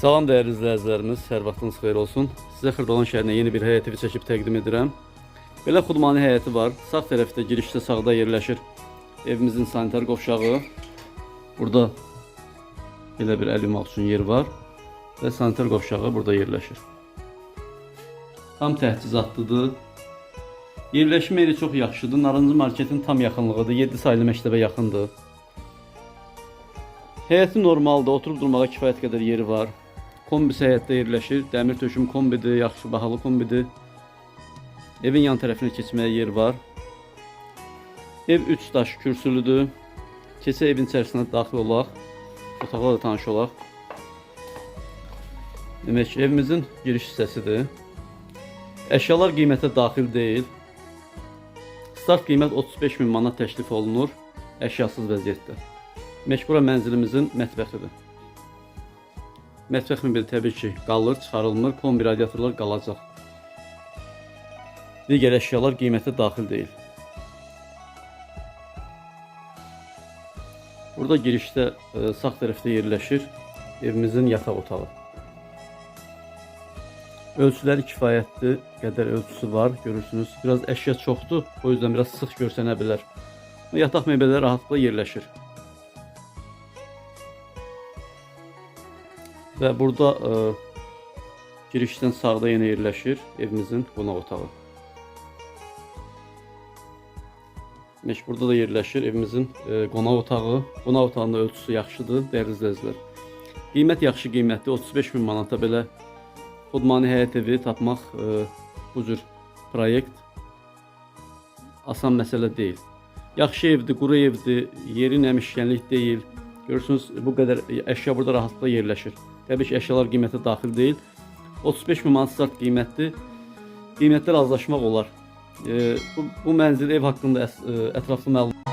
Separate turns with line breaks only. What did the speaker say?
Salam dəyərli izləyicilərimiz, hər vaxtınız xeyir olsun. Sizə Xırdalan şəhərinə yeni bir həyət evi çəkib təqdim edirəm. Belə xudmani həyəti var. Sağ tərəfdə girişdə sağda yerləşir evimizin sanitar qovşağı. Burada belə bir əl yumaq üçün yer var və sanitar qovşağı burada yerləşir. Tam təchizatlıdır. Yerləşmə yeri çox yaxşıdır. Narıncı marketin tam yaxınlığıdır. 7 saylı məktəbə yaxındır. Həyəti normaldır, oturub durmağa kifayət qədər yeri var. Kombisi həyətdə yerləşir. Dəmir töküm kombidir, yaxşı bahalı kombidir. Evin yan tərəfinə keçməyə yer var. Ev 3 daş kürsülüdür. Keçə evin içərisinə daxil olaq. Otaqla da tanış olaq. Demək ki, evimizin giriş hissəsidir. Əşyalar qiymətə daxil deyil. Start qiymət 35 min manat təklif olunur əşyasız vəziyyətdə. Meşbura mənzilimizin mətbəxidir. Mətbəx mebeli təbii ki qalır, çıxarılmır, kombi radiatorlar qalacaq. Digər əşyalar qiymətə daxil deyil. Burada girişdə e, sağ tərəfdə yerləşir evimizin yataq otağı. Ölçüləri kifayətli qədər ölçüsü var, görürsünüz. Biraz əşya çoxdur, o yüzden biraz sıx görsənə bilər. Yataq mebelləri rahatlıkla yerləşir. Və burada e, girişdən sağda yenə yerləşir evimizin qonaq otağı. Meş burada da yerləşir evimizin e, qonaq otağı. Qonaq otağının ölçüsü yaxşıdır, dəyərli izləyicilər. Qiymət yaxşı qiymətli, 35 min manata belə xudmani həyət evi tapmaq e, bu cür proyekt asan məsələ deyil. Yaxşı evdir, quru evdir, yeri nəmişkənlik deyil. Görürsünüz, bu qədər əşya burada rahatlıkla yerləşir. Təbii ki, əşyalar qiymətə daxil deyil. 35 min manat start qiymətli. Qiymətlər azlaşmaq olar. E, bu, bu mənzil ev haqqında e, ətraflı məlumat